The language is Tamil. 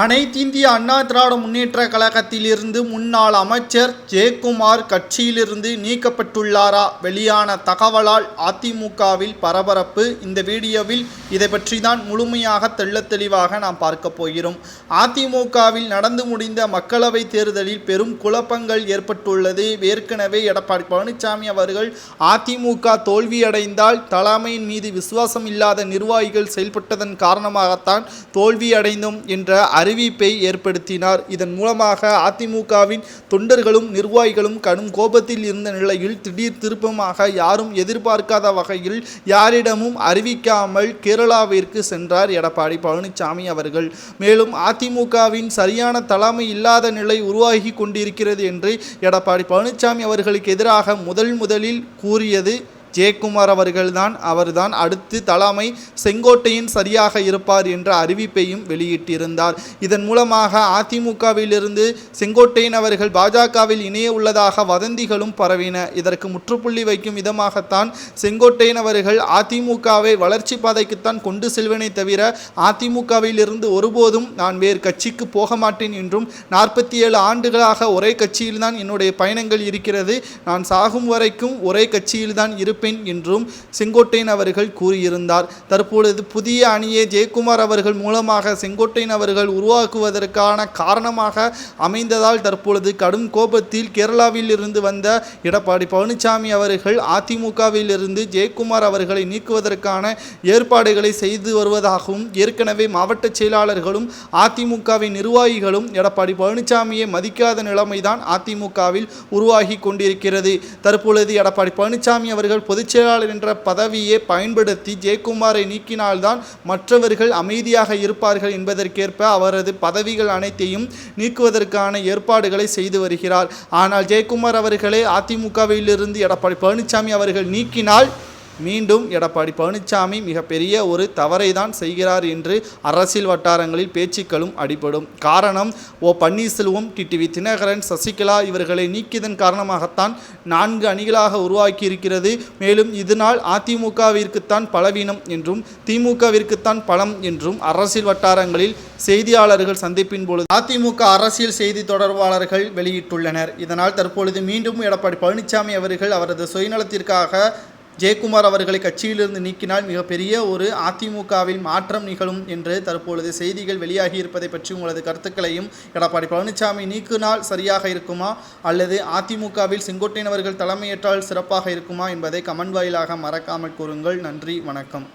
அனைத்திந்திய அண்ணா திராவிட முன்னேற்ற கழகத்திலிருந்து முன்னாள் அமைச்சர் ஜெயக்குமார் கட்சியிலிருந்து நீக்கப்பட்டுள்ளாரா? வெளியான தகவலால் அதிமுகவில் பரபரப்பு. இந்த வீடியோவில் இதை பற்றி தான் முழுமையாக தெள்ள தெளிவாக நாம் பார்க்க போகிறோம். அதிமுகவில் நடந்து முடிந்த மக்களவைத் தேர்தலில் பெரும் குழப்பங்கள் ஏற்பட்டுள்ளது. ஏற்கனவே எடப்பாடி பழனிசாமி அவர்கள் அதிமுக தோல்வியடைந்தால் தலைமையின் மீது விசுவாசம் இல்லாத நிர்வாகிகள் செயல்பட்டதன் காரணமாகத்தான் தோல்வியடைந்தோம் என்ற அறிவிப்பை ஏற்படுத்தினார். இதன் மூலமாக அதிமுகவின் தொண்டர்களும் நிர்வாகிகளும் கடும் கோபத்தில் இருந்த நிலையில் திடீர் திருப்பமாக யாரும் எதிர்பார்க்காத வகையில் யாரிடமும் அறிவிக்காமல் கேரளாவிற்கு சென்றார் எடப்பாடி பழனிசாமி அவர்கள். மேலும் அதிமுகவின் சரியான தலைமை இல்லாத நிலை உருவாகி கொண்டிருக்கிறது என்று எடப்பாடி பழனிசாமி அவர்களுக்கு எதிராக முதல் முதலில் கூறியது ஜெயக்குமார் அவர்கள்தான் அவர்தான் அடுத்து தலைமை செங்கோட்டையின் சரியாக இருப்பார் என்ற அறிவிப்பையும் வெளியிட்டிருந்தார். இதன் மூலமாக அதிமுகவிலிருந்து செங்கோட்டையன் அவர்கள் பாஜகவில் இணைய உள்ளதாக வதந்திகளும் பரவின. இதற்கு முற்றுப்புள்ளி வைக்கும் விதமாகத்தான் செங்கோட்டையன் அவர்கள் அதிமுகவை வளர்ச்சி பாதைக்குத்தான் கொண்டு செல்வனை தவிர அதிமுகவிலிருந்து ஒருபோதும் நான் வேறு கட்சிக்கு போக மாட்டேன் என்றும் நாற்பத்தி ஏழு ஆண்டுகளாக ஒரே கட்சியில்தான் என்னுடைய பயணங்கள் இருக்கிறது. நான் சாகும் வரைக்கும் ஒரே கட்சியில்தான் இருப்பேன் என்றும் செங்கோட்டையன் அவர்கள் கூறியிருந்தார். தற்பொழுது புதிய அணியை ஜெயக்குமார் அவர்கள் மூலமாக செங்கோட்டையன் அவர்கள் உருவாக்குவதற்கான காரணமாக அமைந்ததால் தற்பொழுது கடும் கோபத்தில் கேரளாவில் இருந்து வந்த எடப்பாடி பழனிசாமி அவர்கள் அதிமுகவில் இருந்து ஜெயக்குமார் அவர்களை நீக்குவதற்கான ஏற்பாடுகளை செய்து வருவதாகவும் ஏற்கனவே மாவட்ட செயலாளர்களும் அதிமுகவின் நிர்வாகிகளும் எடப்பாடி பழனிசாமியை மதிக்காத நிலைமைதான் அதிமுகவில் உருவாகி கொண்டிருக்கிறது. தற்பொழுது எடப்பாடி பழனிசாமி அவர்கள் பொதுச்செயலாளர் என்ற பதவியை பயன்படுத்தி ஜெயக்குமாரை நீக்கினால்தான் மற்றவர்கள் அமைதியாக இருப்பார்கள் என்பதற்கேற்ப அவரது பதவிகள் அனைத்தையும் நீக்குவதற்கான ஏற்பாடுகளை செய்து வருகிறார். ஆனால் ஜெயக்குமார் அவர்களை அதிமுகவிலிருந்து எடப்பாடி பழனிசாமி அவர்கள் நீக்கினால் மீண்டும் எடப்பாடி பழனிசாமி மிகப்பெரிய ஒரு தவறை தான் செய்கிறார் என்று அரசியல் வட்டாரங்களில் பேச்சுக்களும் அடிபடும். காரணம் ஓ பன்னீர்செல்வம் டிடிவி தினகரன் சசிகலா இவர்களை நீக்கியதன் காரணமாகத்தான் நான்கு அணிகளாக உருவாக்கி இருக்கிறது மேலும் இதனால் அதிமுகவிற்குத்தான் பலவீனம் என்றும் திமுகவிற்குத்தான் பலம் என்றும் அரசியல் வட்டாரங்களில் செய்தியாளர்கள் சந்திப்பின் பொழுது அதிமுக அரசியல் செய்தி தொடர்பாளர்கள் வெளியிட்டுள்ளனர். இதனால் தற்பொழுது மீண்டும் எடப்பாடி பழனிசாமி அவர்கள் அவரது சுயநலத்திற்காக ஜெயக்குமார் அவர்களை கட்சியிலிருந்து நீக்கினால் மிகப்பெரிய ஒரு அதிமுகவில் மாற்றம் நிகழும் என்று தற்பொழுது செய்திகள் வெளியாகி இருப்பதை பற்றி உங்களது கருத்துக்களையும் எடப்பாடி பழனிசாமி நீக்கினால் சரியாக இருக்குமா? அல்லது அதிமுகவில் செங்கோட்டையன் அவர்கள் தலைமையேற்றால் சிறப்பாக இருக்குமா? என்பதை கமெண்ட் வாயிலாக மறக்காமல் கூறுங்கள். நன்றி வணக்கம்.